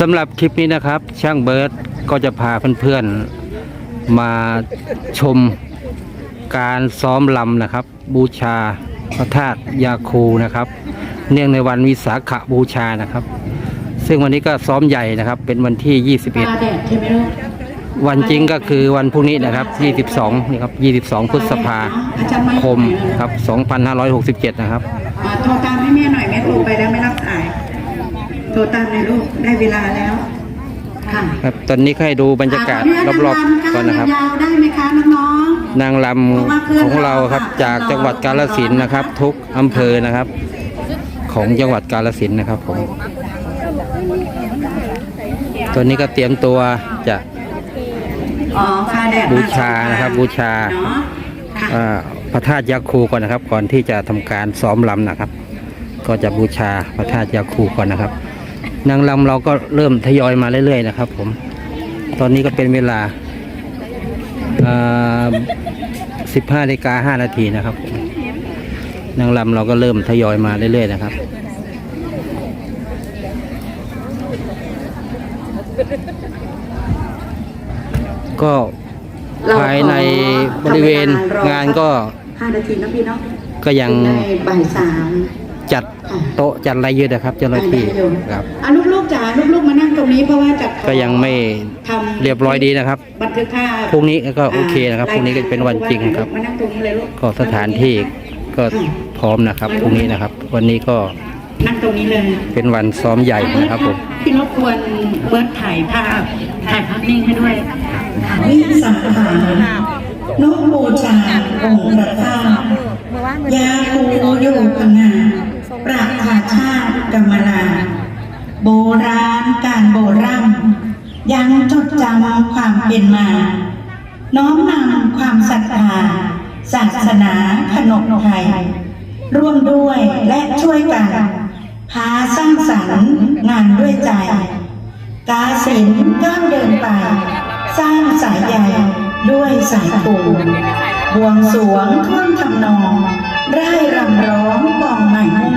สำหรับคลิปนี้นะครับ ช่างเบิร์ดก็จะพาเพื่อนๆมาชมการซ้อมลำนะครับ บูชาพระธาตุยาคูนะครับ เนื่องในวันวิสาขบูชานะครับ ซึ่งวันนี้ก็ซ้อมใหญ่นะครับ เป็นวันที่ 21 วันจริงก็คือวันพรุ่งนี้นะครับ 22นี่ครับ22 พฤษภาคมครับ 2567 นะครับโทรตามให้แม่หน่อยแม่โทรไปแล้วไม่รับสาย โทรตามเลยลูกได้เวลาแล้วค่ะครับตอนนี้ให้ดูบรรยากาศรอบๆก่อนนะครับยาวๆได้ไหมคะน้องนางลำของเราครับจากจังหวัดกาฬสินธุ์นะครับ ทุกอำเภอนะครับ ของจังหวัดกาฬสินธุ์นะครับผมตัวนี้ก็เตรียมตัวจะๆอ๋อปลาแดดบูชานะครับบูชาเนาะค่ะอ่าพระธาตุยาคูก่อนนะครับ ก่อนที่จะทำการซ้อมลำนะครับ ก็จะบูชาพระธาตุยาคูก่อนนะครับ นางลำเราก็เริ่มทยอยมาเรื่อยๆนะครับ ผม ตอนนี้ก็เป็นเวลาสิบห้านาฬิกาห้านาทีนะครับผมนางลำเราก็เริ่มทยอยมาเรื่อยๆนะครับก็ภายในบริเวณงานก็ห้านาทีนะพี่เนาะก็ยังในบ่ายสามจัด โต๊ะจัดอะไรเยอะนะครับเจ้าหน้าที่ครับอะลูกๆจ๋าลูกๆมานั่งตรงนี้เพราะว่าจะก็ยังไม่ทำเรียบร้อยดีนะครับบันทึกภาพพรุ่งนี้ก็โอเคนะครับพรุ่งนี้ก็เป็นวันจริงครับมานั่งตรงนี้เลยลูกก็สถานที่ก็พร้อมนะครับพรุ่งนี้นะครับ วันนี้ก็นั่งตรงนี้เลย เป็นวันซ้อมใหญ่นะครับผมพี่รบกวนเบิร์ดถ่ายภาพถ่ายภาพนิ่งให้ด้วยวิสังขารนกบูชาองค์พระธาตุยาคูอยู่พงา ประชาชาติกรรมลาโบราณการโบราณยังจดจำความเป็นมา น้อมนำความศรัทธาศาสนาขนบไทย ร่วมด้วยและช่วยกัน พาสร้างสรรค์งานด้วยใจ กาสินก้าวเดินไป สร้างสายใยด้วยสายปูบวงสรวงท่วมทำนอง ไร่รำร้องกองใหม่มุ่ง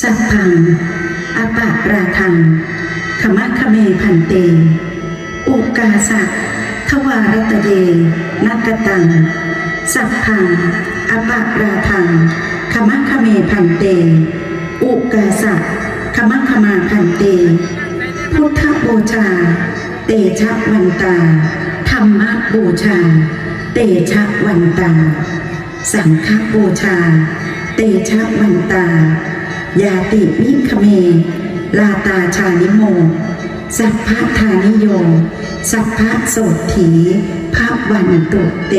สัพพังอปะราทังขมัคคเมพันเต อุกาสะทวารตเยนักตัง สัพพังอปะราทังขมัคคเมพันเต อุกาสะขมัคคมาพันเต พุทธบูชา เตชะวันตา ธรรมบูชา เตชะวันตา สังฆบูชา เตชะวันตา ยาติมิคเม ลาตาชานิโม สัพพะทานิโย สัพพะโสถีพระวันตุเต